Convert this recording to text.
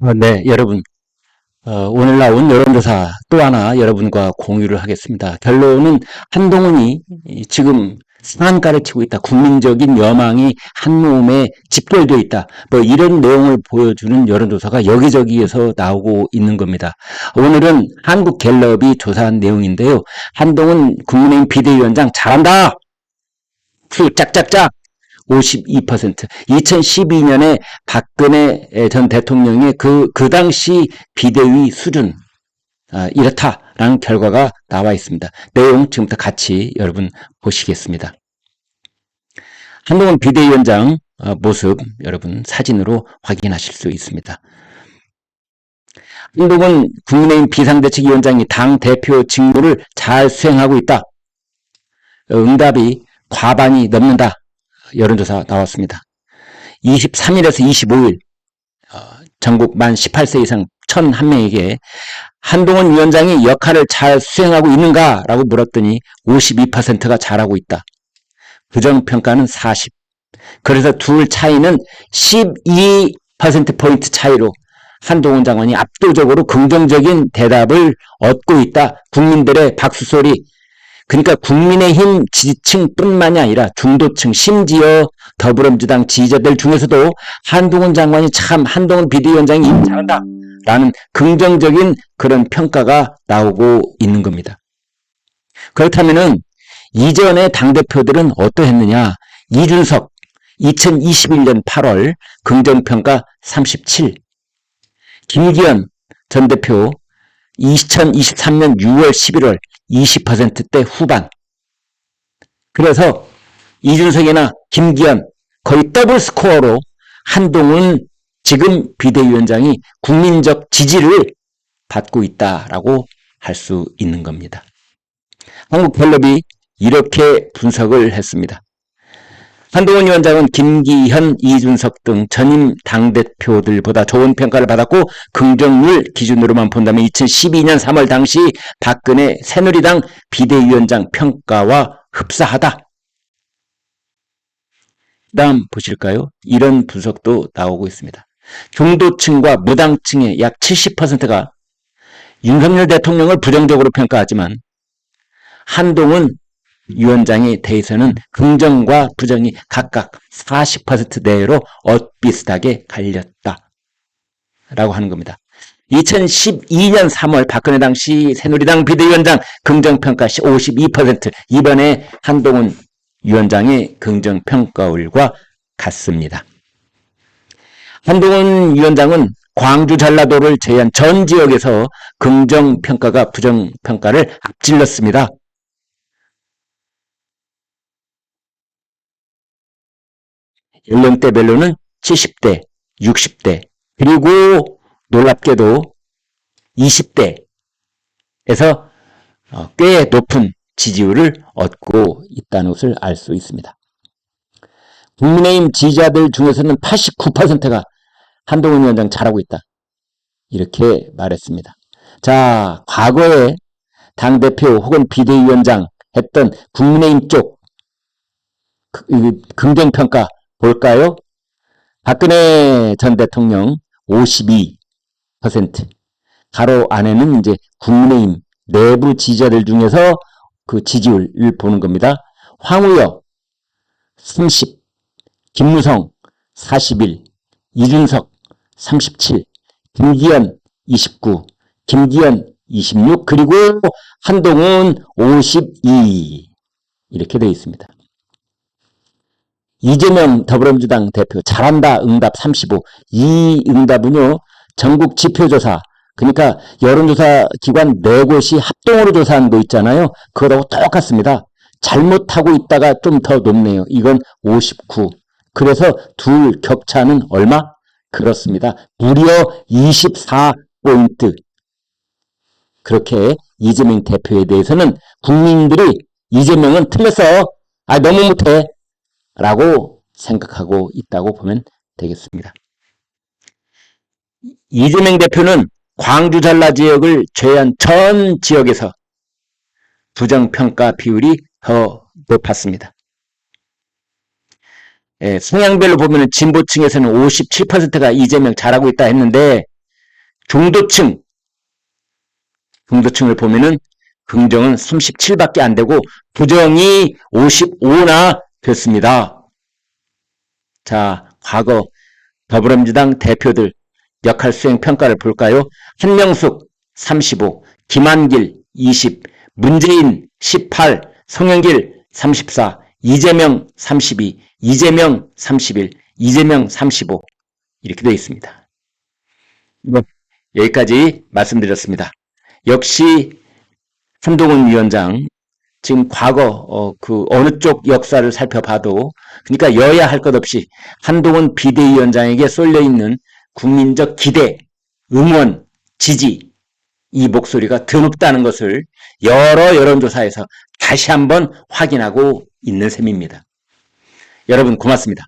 어, 네, 여러분. 어, 오늘 나온 여론조사 또 하나 여러분과 공유를 하겠습니다. 결론은 한동훈이 이 지금 상한가를 치고 있다. 국민적인 여망이 한 몸에 집결되어 있다. 뭐 이런 내용을 보여주는 여론조사가 여기저기에서 나오고 있는 겁니다. 오늘은 한국갤럽이 조사한 내용인데요. 한동훈 국민의힘 비대위원장 잘한다. 후 짝짝짝 52%. 2012년에 박근혜 전 대통령의 그, 그 당시 비대위 수준, 아, 이렇다라는 결과가 나와 있습니다. 내용 지금부터 같이 여러분 보시겠습니다. 한동훈 비대위원장 어, 모습 여러분 사진으로 확인하실 수 있습니다. 한동훈 국민의힘 비상대책위원장이 당 대표 직무를 잘 수행하고 있다. 어, 응답이 과반이 넘는다. 여론조사 나왔습니다. 23일에서 25일 어, 전국 만 18세 이상 1,001명에게 한동훈 위원장이 역할을 잘 수행하고 있는가라고 물었더니 52%가 잘하고 있다. 부정평가는 40. 그래서 둘 차이는 12%포인트 차이로 한동훈 장관이 압도적으로 긍정적인 대답을 얻고 있다. 국민들의 박수소리 그러니까 국민의힘 지지층뿐만이 아니라 중도층 심지어 더불어민주당 지지자들 중에서도 한동훈 장관이 참 한동훈 비대위원장이 일 잘한다 라는 긍정적인 그런 평가가 나오고 있는 겁니다. 그렇다면은 이전의 당대표들은 어떠했느냐 이준석 2021년 8월 긍정평가 37 김기현 전 대표 2023년 6월 11월 20%대 후반. 그래서 이준석이나 김기현 거의 더블 스코어로 한동훈 지금 비대위원장이 국민적 지지를 받고 있다라고 할 수 있는 겁니다. 한국갤럽이 이렇게 분석을 했습니다. 한동훈 위원장은 김기현, 이준석 등 전임 당대표들보다 좋은 평가를 받았고 긍정률 기준으로만 본다면 2012년 3월 당시 박근혜 새누리당 비대위원장 평가와 흡사하다. 다음 보실까요? 이런 분석도 나오고 있습니다. 중도층과 무당층의 약 70%가 윤석열 대통령을 부정적으로 평가하지만 한동훈 위원장에 대해서는 긍정과 부정이 각각 40%대로 엇비슷하게 갈렸다. 라고 하는 겁니다. 2012년 3월 박근혜 당시 새누리당 비대위원장 긍정평가 52% 이번에 한동훈 위원장의 긍정평가율과 같습니다. 한동훈 위원장은 광주 전라도를 제외한 전 지역에서 긍정평가가 부정평가를 앞질렀습니다. 연령대별로는 70대, 60대, 그리고 놀랍게도 20대에서 어, 꽤 높은 지지율을 얻고 있다는 것을 알 수 있습니다. 국민의힘 지지자들 중에서는 89%가 한동훈 위원장 잘하고 있다. 이렇게 말했습니다. 자, 과거에 당대표 혹은 비대위원장 했던 국민의힘 쪽 그, 긍정평가 볼까요? 박근혜 전 대통령 52%. 가로 안에는 이제 국민의힘 내부 지지자들 중에서 그 지지율을 보는 겁니다. 황우여 30, 김무성 41, 이준석 37, 김기현 29, 김기현 26, 그리고 한동훈 52 이렇게 되어 있습니다. 이재명 더불어민주당 대표 잘한다 응답 35. 이 응답은요. 전국 지표조사 그러니까 여론조사 기관 네 곳이 합동으로 조사한 거 있잖아요. 그거하고 똑같습니다. 잘못하고 있다가 좀 더 높네요. 이건 59. 그래서 둘 격차는 얼마? 그렇습니다. 무려 24포인트. 그렇게 이재명 대표에 대해서는 국민들이 이재명은 틀렸어. 아, 너무 못해. 라고 생각하고 있다고 보면 되겠습니다. 이재명 대표는 광주 전라 지역을 제외한 전 지역에서 부정평가 비율이 더 높았습니다. 예, 성향별로 보면 진보층에서는 57%가 이재명 잘하고 있다 했는데 중도층, 중도층을 보면은 긍정은 37밖에 안 되고 부정이 55나 됐습니다. 자, 과거 더불어민주당 대표들 역할 수행 평가를 볼까요? 한명숙 35, 김한길 20, 문재인 18, 송영길 34, 이재명 32, 이재명 31, 이재명 35 이렇게 되어 있습니다. 뭐, 여기까지 말씀드렸습니다. 역시 한동훈 위원장 지금 과거 어, 그 어느 쪽 역사를 살펴봐도 그러니까 여야 할 것 없이 한동훈 비대위원장에게 쏠려 있는 국민적 기대, 응원, 지지 이 목소리가 드높다는 것을 여러 여론조사에서 다시 한번 확인하고 있는 셈입니다. 여러분 고맙습니다.